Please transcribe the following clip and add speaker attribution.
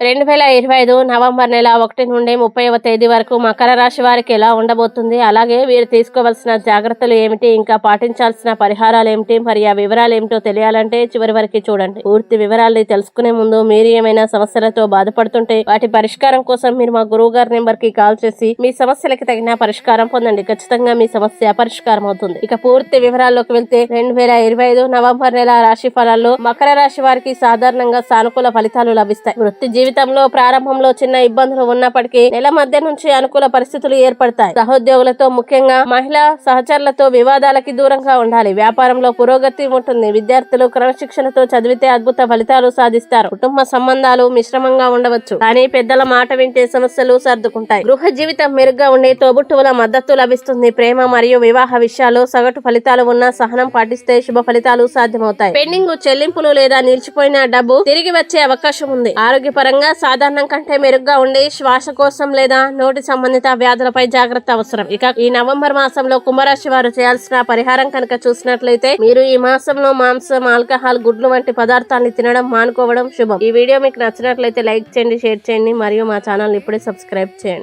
Speaker 1: రెండు వేల ఇరవై ఐదు నవంబర్ నెల ఒకటి నుండి ముప్పైవ తేదీ వరకు మకర రాశి వారికి ఎలా ఉండబోతుంది? అలాగే వీరు తీసుకోవాల్సిన జాగ్రత్తలు ఏమిటి? ఇంకా పాటించాల్సిన పరిహారాలు ఏమిటి? మరి ఆ వివరాలు ఏమిటో తెలియాలంటే చివరి వరకు చూడండి. పూర్తి వివరాలు తెలుసుకునే ముందు మీరు ఏమైనా సమస్యలతో బాధపడుతుంటే వాటి పరిష్కారం కోసం మీరు మా గురువు గారి నెంబర్కి కాల్ చేసి మీ సమస్యలకి తగిన పరిష్కారం పొందండి. ఖచ్చితంగా మీ సమస్య పరిష్కారం అవుతుంది. ఇక పూర్తి వివరాల్లోకి వెళ్తే రెండు వేల ఇరవై ఐదు నవంబర్ నెల రాశి ఫలాల్లో మకర రాశి వారికి సాధారణంగా సానుకూల ఫలితాలు లభిస్తాయి. వృత్తి జీవితంలో ప్రారంభంలో చిన్న ఇబ్బందులు ఉన్నప్పటికీ నెల మధ్య నుంచి అనుకూల పరిస్థితులు ఏర్పడతాయి. సహోద్యోగులతో ముఖ్యంగా మహిళా సహచరులతో వివాదాలకి దూరంగా ఉండాలి. వ్యాపారంలో పురోగతి ఉంటుంది. విద్యార్థులు క్రమశిక్షణతో చదివితే అద్భుత ఫలితాలు సాధిస్తారు. కుటుంబ సంబంధాలు మిశ్రమంగా ఉండవచ్చు. కానీ పెద్దల మాట వింటే సమస్యలు సర్దుకుంటాయి. గృహ జీవితం మెరుగ్గా ఉండే తోబుట్టువుల మద్దతు లభిస్తుంది. ప్రేమ మరియు వివాహ విషయాలు సగటు ఫలితాలు ఉన్న సహనం పాటిస్తే శుభ ఫలితాలు సాధ్యమవుతాయి. పెండింగ్ చెల్లింపులు లేదా నిలిచిపోయిన డబ్బు తిరిగి వచ్చే అవకాశం ఉంది. ఆరోగ్యపరంగా సాధారణం కంటే మెరుగ్గా ఉండి శ్వాస కోసం లేదా నోటి సంబంధిత వ్యాధులపై జాగ్రత్త అవసరం. ఇక ఈ నవంబర్ మాసంలో కుంభరాశి వారు చేయాల్సిన పరిహారం కనుక చూసినట్లయితే మీరు ఈ మాసంలో మాంసం ఆల్కహాల్ గుడ్లు వంటి పదార్థాన్ని తినడం మానుకోవడం శుభం. ఈ వీడియో మీకు నచ్చినట్లయితే లైక్ చేయండి షేర్ చేయండి మరియు మా ఛానల్ ఇప్పుడే సబ్స్క్రైబ్ చేయండి.